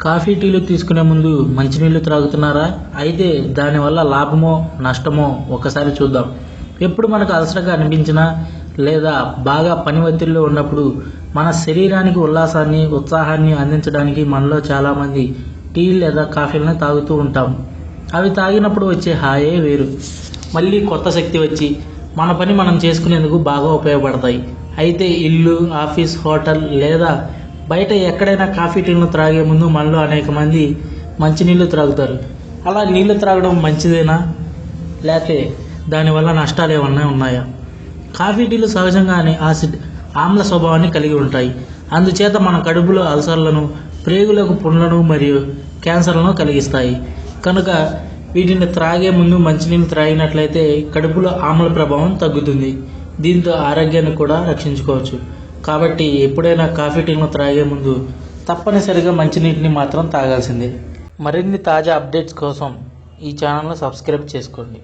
Coffee టీలు తీసుకునే ముందు మంచినీళ్ళు త్రాగుతున్నారా? అయితే దానివల్ల లాభమో నష్టమో ఒకసారి చూద్దాం. ఎప్పుడు మనకు అలసటగా అనిపించినా లేదా బాగా పని ఒత్తిడిలో ఉన్నప్పుడు మన శరీరానికి ఉల్లాసాన్ని ఉత్సాహాన్ని అందించడానికి మనలో చాలామంది టీ లేదా కాఫీలను తాగుతూ ఉంటాం. అవి తాగినప్పుడు వచ్చే హాయే వేరు. మళ్ళీ కొత్త శక్తి వచ్చి మన పని మనం చేసుకునేందుకు బాగా ఉపయోగపడతాయి. అయితే ఇల్లు ఆఫీస్ హోటల్ లేదా బయట ఎక్కడైనా కాఫీ టీలను త్రాగే ముందు మనలో అనేక మంది మంచినీళ్ళు త్రాగుతారు. అలా నీళ్ళు త్రాగడం మంచిదేనా? లేకపోతే దానివల్ల నష్టాలు ఏమన్నా ఉన్నాయా? కాఫీ టీలు సహజంగానే ఆసిడ్ ఆమ్ల స్వభావాన్ని కలిగి ఉంటాయి. అందుచేత మన కడుపులో అల్సర్లను ప్రేగులకు పుండ్లను మరియు క్యాన్సర్లను కలిగిస్తాయి. కనుక వీటిని త్రాగే ముందు మంచినీళ్ళు త్రాగినట్లయితే కడుపులో ఆమ్ల ప్రభావం తగ్గుతుంది. దీంతో ఆరోగ్యాన్ని కూడా రక్షించుకోవచ్చు. కాబట్టి ఎప్పుడైనా కాఫీ టీను త్రాగే ముందు తప్పనిసరిగా మంచినీటిని మాత్రం తాగాల్సిందే. మరిన్ని తాజా అప్డేట్స్ కోసం ఈ ఛానల్ను సబ్స్క్రైబ్ చేసుకోండి.